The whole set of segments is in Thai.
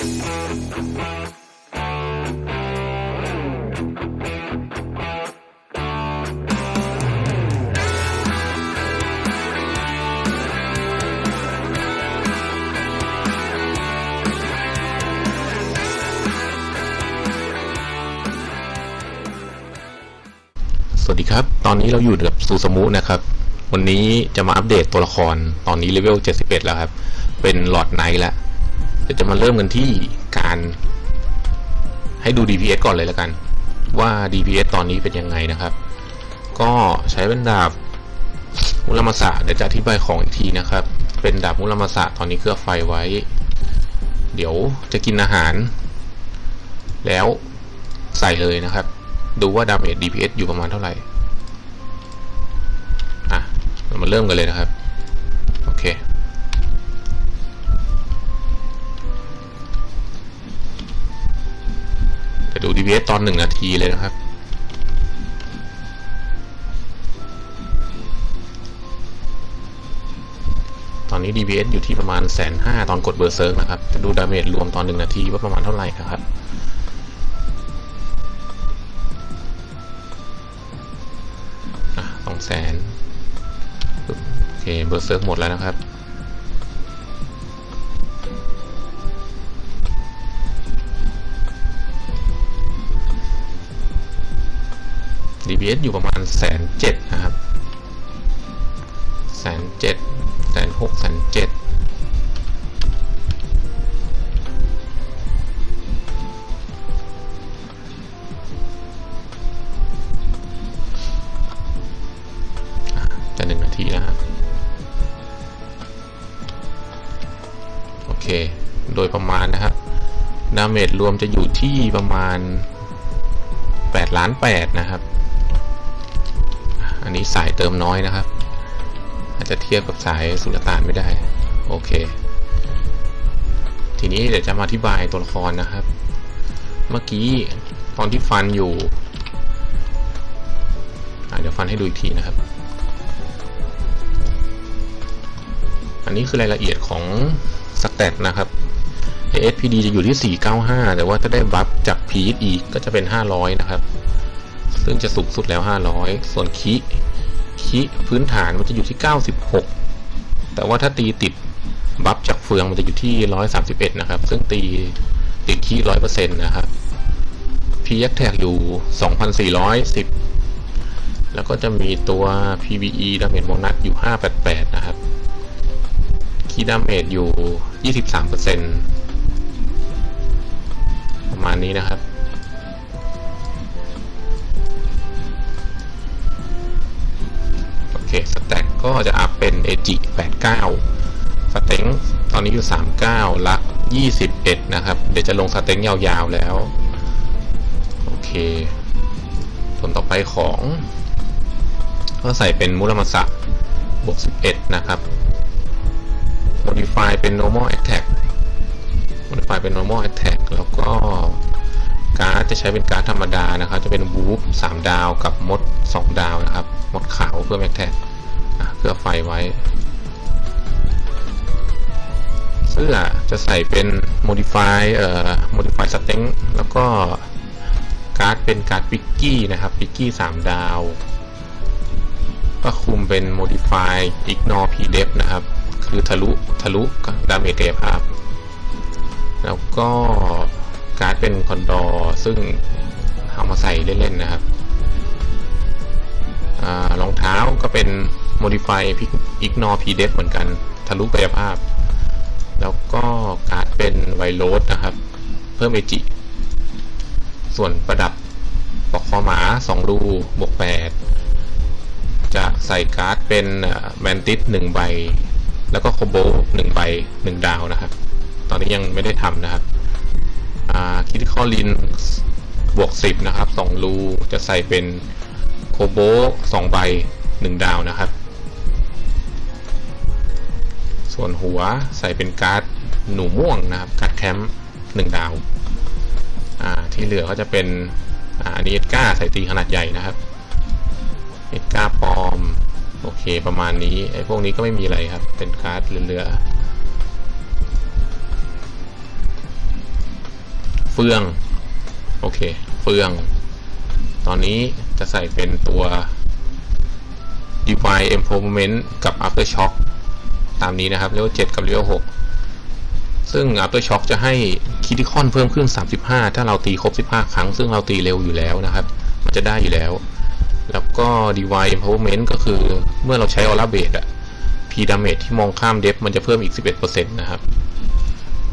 สวัสดีครับ ตอนนี้เราอยู่กับซูซามุนะครับ วันนี้จะมาอัปเดตตัวละคร ตอนนี้เลเวล 71 แล้วครับ เป็นหลอดไนท์แล้ว ดี๋ยวจะมาเริ่มกันที่การให้ดู DPS ก่อนเลยแล้วกัน ว่า DPS ตอนนี้เป็นยังไงนะครับ ก็ใช้เป็นดาบมุลมาสะเดี๋ยวจะอธิบายของอีกทีนะครับ เป็นดาบมุลมาสะตอนนี้เคลือบไฟไว้ เดี๋ยวจะกินอาหาร แล้วใส่เลยนะครับ ดูว่าดาเมจ DPS อยู่ประมาณเท่าไหร่ อะ เรามาเริ่มกันเลยนะครับ ดู DPS ตอนหนึ่งนาทีเลยนะครับ ตอนนี้ DPS อยู่ที่ประมาณแสนห้าตอนกดเบอร์เซิร์กนะครับจะดูดาเมจรวมตอนหนึ่งนาทีว่าประมาณเท่าไหร่ครับสองแสนโอเคเบอร์เซิร์กหมดแล้วนะครับ DBS อยู่ประมาณแสนเจ็ดนะครับแสนเจ็ดแสนหกแสนเจ็ดจะหนึ่งนาทีนะครับโอเค โดยประมาณนะครับดาเมจรวมจะอยู่ที่ประมาณ8ล้าน8นะครับ อันนี้สายเติมน้อยนะครับ อาจจะเทียบกับสายสุลต่านไม่ได้ โอเค ทีนี้เดี๋ยวจะมาอธิบายตัวละครนะครับ เมื่อกี้ตอนที่ฟันอยู่อะเดี๋ยวฟันให้ดูอีกทีนะครับ อันนี้คือรายละเอียดของสเตตนะครับ ASPD จะอยู่ที่ 495 แต่ว่าถ้าได้บัฟจาก PE อีกก็จะเป็น 500 นะครับ ซึ่งจะสูงสุดแล้ว 500 ส่วนคิคิพื้นฐานมันจะอยู่ที่ 96 แต่ว่าถ้าตีติดบัฟจากเฟืองมันจะอยู่ที่ 131 นะครับ ซึ่งตีติดคี100%นะครับ PX tag อยู่ 2,410 แล้วก็จะมีตัว PVE ดาเมจโบนัสอยู่ 588 นะครับ คีดาเมจอยู่ 23%ประมาณนี้นะครับ เคสแต็กก็จะอัพเป็น AG 89 สเต็งตอนนี้อยู่ 39ลัก21 นะครับ เดี๋ยวจะลงสเต็งยาวๆแล้ว โอเค ส่วนต่อไปของ ก็ใส่เป็นมุรมาสะบวก 11 นะครับ modify เป็น normal attack modify เป็น normal attack แล้วก็ การ์ดจะใช้เป็นการ์ดธรรมดานะครับ จะเป็น whoop 3ดาวกับมด2ดาวนะครับ มดขาวเพื่อ attack อะเพื่อไฟไว้ เสื้อจะใส่เป็น modify เอ่อ modify sting แล้วก็การ์ดเป็นการ์ดปิกกี้นะครับปิกกี้3ดาวก็คุมเป็น modify ignore pdef นะครับ คือทะลุ ทะลุดาเมจกายภาพ แล้วก็ การ์ดเป็นคอนดอร์ซึ่งเอามาใส่เล่นๆนะครับรองเท้าก็เป็น modify ignore pdef เหมือนกัน ทะลุกายภาพ แล้วก็การ์ดเป็นไวโรสนะครับ เพิ่มเอจิ ส่วนประดับปอกคอหมา 2 รูบวก 8 จะใส่การ์ดเป็นแมนติสหนึ่งใบ แล้วก็โคโบหนึ่งใบหนึ่งดาวนะครับ ตอนนี้ยังไม่ได้ทำนะครับ คิดคอลินบวกสิบนะครับสองรูจะใส่เป็นโคโบสองใบหนึ่งดาวนะครับ ส่วนหัวใส่เป็นการ์ดหนูม่วงนะครับการ์ดแคมป์หนึ่งดาว ที่เหลือก็จะเป็นอันนี้เอ็ดก้าใส่ตีขนาดใหญ่นะครับเอ็ดก้าปลอม โอเคประมาณนี้ไอ้พวกนี้ก็ไม่มีอะไรครับ เป็นการ์ดเรือๆ เฟือง โอเค เฟือง ตอนนี้จะใส่เป็นตัว Divine Improvement กับ Aftershock ตามนี้นะครับ level 7กับ level 6ซึ่ง Aftershock จะให้คิติคอนเพิ่มขึ้น 35 ถ้าเราตีครบ 15 ครั้ง ซึ่งเราตีเร็วอยู่แล้วนะครับ มันจะได้อยู่แล้ว แล้วก็ Divine Improvement ก็คือเมื่อเราใช้ Aura Blade อะ P damage ที่มองข้ามเดฟมันจะเพิ่มอีก 11%นะครับ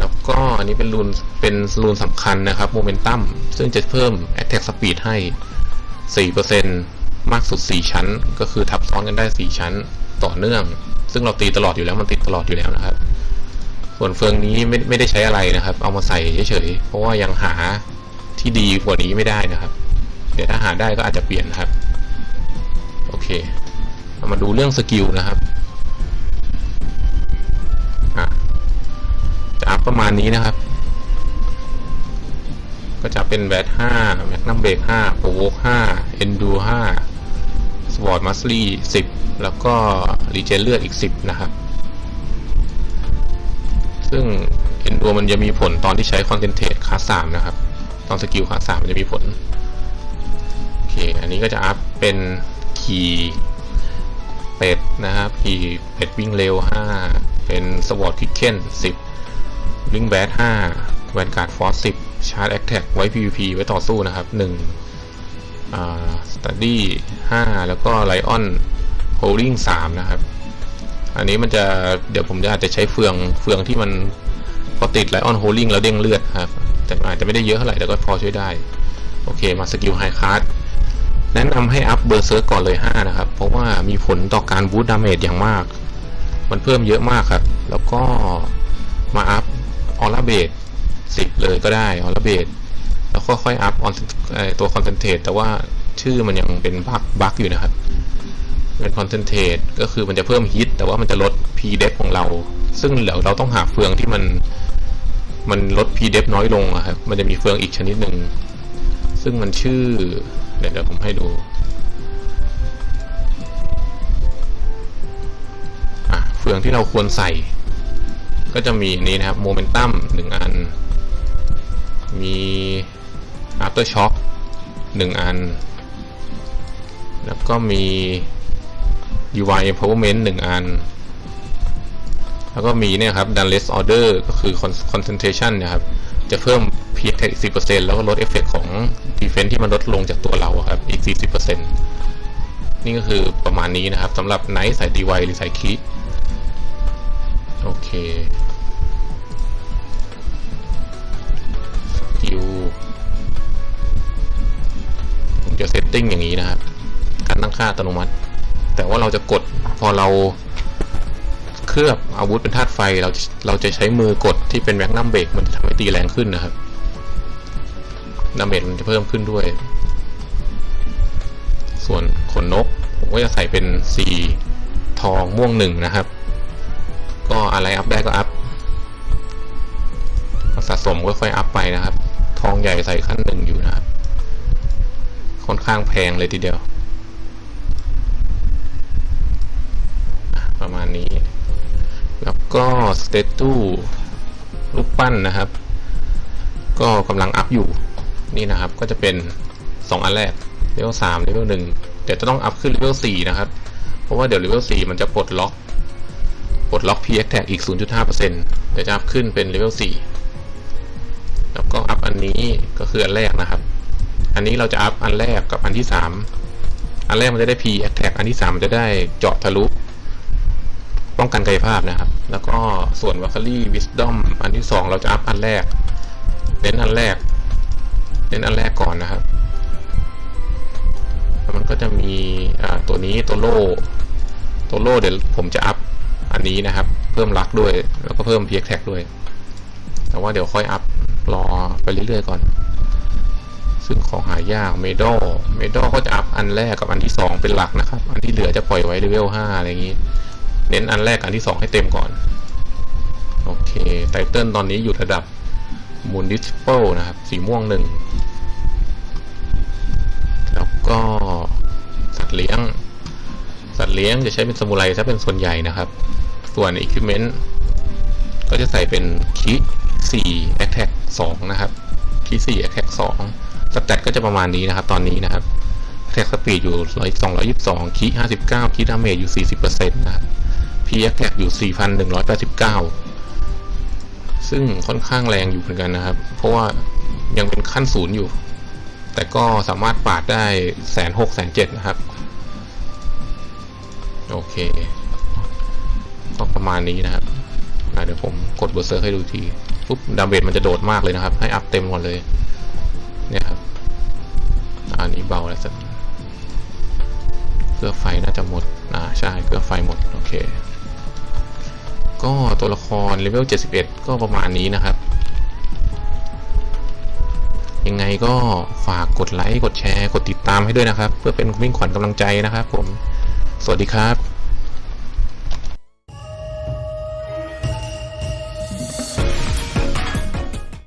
แล้วก็อันนี้เป็นรูนเป็นรูนสำคัญนะครับโมเมนตัมซึ่งจะเพิ่ม Attack Speed ให้ 4%มากสุด 4 ชั้น ก็คือทับซ้อนกันได้ 4 ชั้นต่อเนื่อง ซึ่งเราตีตลอดอยู่แล้วมันติดตลอดอยู่แล้วนะครับ ส่วนเฟืองนี้ไม่ไม่ได้ใช้อะไรนะครับ เอามาใส่เฉยๆเพราะว่ายังหาที่ดีกว่านี้ไม่ได้นะครับ เดี๋ยวถ้าหาได้ก็อาจจะเปลี่ยนนครับ โอเคเามาดูเรื่องสกิลนะครับ อัพประมาณนี้นะครับ ก็จะเป็นแบท5แมกนัมเบรก5โปรโวก5เอนดู5สวอร์ดมัสลี่10แล้วก็รีเจนเลือดอีก10นะครับ ซึ่งเอนดูมันจะมีผลตอนที่ใช้คอนเซนเทรตคลาส3นะครับ ตอนสกิลคลาส3มันจะมีผล โอเค อันนี้ก็จะอัพเป็นขี่เป็ดนะครับขี่เป็ดวิ่งเร็ว 5 เป็นสวอร์ดคิกเคน10 ลิงแบท5แวนการ์ดฟอส10ชาร์จแอคแท็กไว้ PVP ไว้ต่อสู้นะครับ1อ่าสตัดดี้5แล้วก็ไลออนโฮล i ิง3นะครับ อันนี้มันจะเดี๋ยวผมจะอาจจะใช้เฟืองเฟืองที่มันพอติดไลออนโฮล i ิงแล้วเด้งเลือดครับ แต่อาจจะไม่ได้เยอะเท่าไหร่แต่ก็พอช่วยได้ โอเคมาสกิลไฮคาร์ดแนะนำให้อัพเบอร์เซิร์กก่อนเลย 5 นะครับ เพราะว่ามีผลต่อการบูตดาเมจอย่างมาก มันเพิ่มเยอะมากครับ แล้วก็มาอัพ ออร่าเบด10เลยก็ได้ออร่าเบดแล้วก็ค่อยอัพออนตัวคอนเซนเทรตแต่ว่าชื่อมันยังเป็นบั๊กบักอยู่นะครับ เป็นคอนเซนเทรตก็คือมันจะเพิ่มฮิตแต่ว่ามันจะลด P d e f ของเรา ซึ่งเดี๋ยวเราต้องหาเฟืองที่มันมันลด P d e f น้อยลงอะครับมันจะมีเฟืองอีกชนิดหนึ่งซึ่งมันชื่อ เดี๋ยวผมให้ดูเฟืองที่เราควรใส่ ก็จะมีนี้นะครับโมเมนตัมหนึ่งอัน มี after shock หนึ่งอัน แล้วก็มี UI empowerment หนึ่งอัน แล้วก็มีเนี่ยครับ dunless order ก็คือ concentration นะครับ จะเพิ่ม p x อีก10%แล้วก็ลดเอฟเฟกของ defense ที่มันลดลงจากตัวเราครับ อีก 40%นี่ก็คือประมาณนี้นะครับสำหรับ Night สาย DY หรือสายคี เคคิวผมจะเซตติ้งอย่างนี้นะครับ การตั้งค่าอัตโนมัติ แต่ว่าเราจะกดพอเราเคลือบอาวุธเป็นธาตุไฟเราเราจะใช้มือกดที่เป็นแมกนัมเบรกมันจะทำให้ตีแรงขึ้นนะครับดาเมจมันจะเพิ่มขึ้นด้วย ส่วนขนนก ผมก็จะใส่เป็นสีทองม่วงหนึ่งนะครับ ก็อะไรอัพได้ก็อัพสะสมก็ค่อยอัพไปนะครับ ทองใหญ่ใส่ขั้นหนึ่งอยู่นะครับ ค่อนข้างแพงเลยทีเดียว ประมาณนี้ แล้วก็สเตตูรูปปั้นนะครับ ก็กำลังอัพอยู่ นี่นะครับ ก็จะเป็น 2 อันแรกเลเวล3เลเวล1เดี๋ยวจะต้องอัพขึ้นเลเวล4นะครับ เพราะว่าเดี๋ยวเลเวล4มันจะปลดล็อก ปลดล็อก p x tag อีก 0.5%เดี๋ยวจะอัพขึ้นเป็นเลเวล4แล้วก็อัพอันนี้ก็คืออันแรกนะครับ อันนี้เราจะอัพอันแรกกับอันที่ 3 อันแรกมันจะได้ p x tag อันที่ 3 มันจะได้เจาะทะลุ ป้องกันกายภาพนะครับ แล้วก็ส่วน v a c ค y Wisdom อันที่ 2 เราจะอัพอันแรกเน้นอันแรกเน้นอันแรกก่อนนะครับมันก็จะมีตัวนี้ตัวโล่ตัวโล่เดี๋ยวผมจะอัพ อันนี้นะครับ เพิ่มลักด้วย แล้วก็เพิ่มเพียกแท็กด้วย แต่ว่าเดี๋ยวค่อยอัพรอไปเรื่อยๆก่อน ซึ่งของหายากเมดอลเมดอลก็จะอัพอันแรกกับอันที่ 2 เป็นหลักนะครับ อันที่เหลือจะปล่อยไว้เลเวล5อะไรอย่างนี้ เน้นอันแรกอันที่ 2 ให้เต็มก่อน โอเคไตเติลตอนนี้อยู่ระดับมูนดิสเปิลนะครับ สีม่วงหนึ่ง แล้วก็สัตว์เลี้ยง สัตว์เลี้ยงจะใช้เป็นสมุไรซะเป็นส่วนใหญ่นะครับ ส่วนอุปกรณ์ก็จะใส่เป็นคิ4 Attack 2 นะครับค P4 Attack 2 สแตทก็จะประมาณนี้นะครับ ตอนนี้นะครับ Attack Speed อยู่222คี59คีดาเมจอยู่ 40%นะครับ P Attack อยู่ 4,189 ซึ่งค่อนข้างแรงอยู่เหมือนกันนะครับ เพราะว่ายังเป็นขั้นศูนย์อยู่ แต่ก็สามารถปาดได้แสนหกแสนเจ็ดนะครับ โอเค ก็ประมาณนี้นะครับเดี๋ยวผมกดเบอร์เซอร์ให้ดูทีปุ๊บดาเมจมันจะโดดมากเลยนะครับ ให้อัพเต็มก่อนเลย เนี่ยครับอะอันนี้เบาแล้วสักเกลือไฟน่าจะหมด อ่าใช่เกลือไฟหมด โอเค ก็ตัวละครเลเวล 71 ก็ประมาณนี้นะครับ ยังไงก็ฝากกดไลค์ กดแชร์ กดติดตามให้ด้วยนะครับ เพื่อเป็นวิ่งขวัญกำลังใจนะครับผม สวัสดีครับ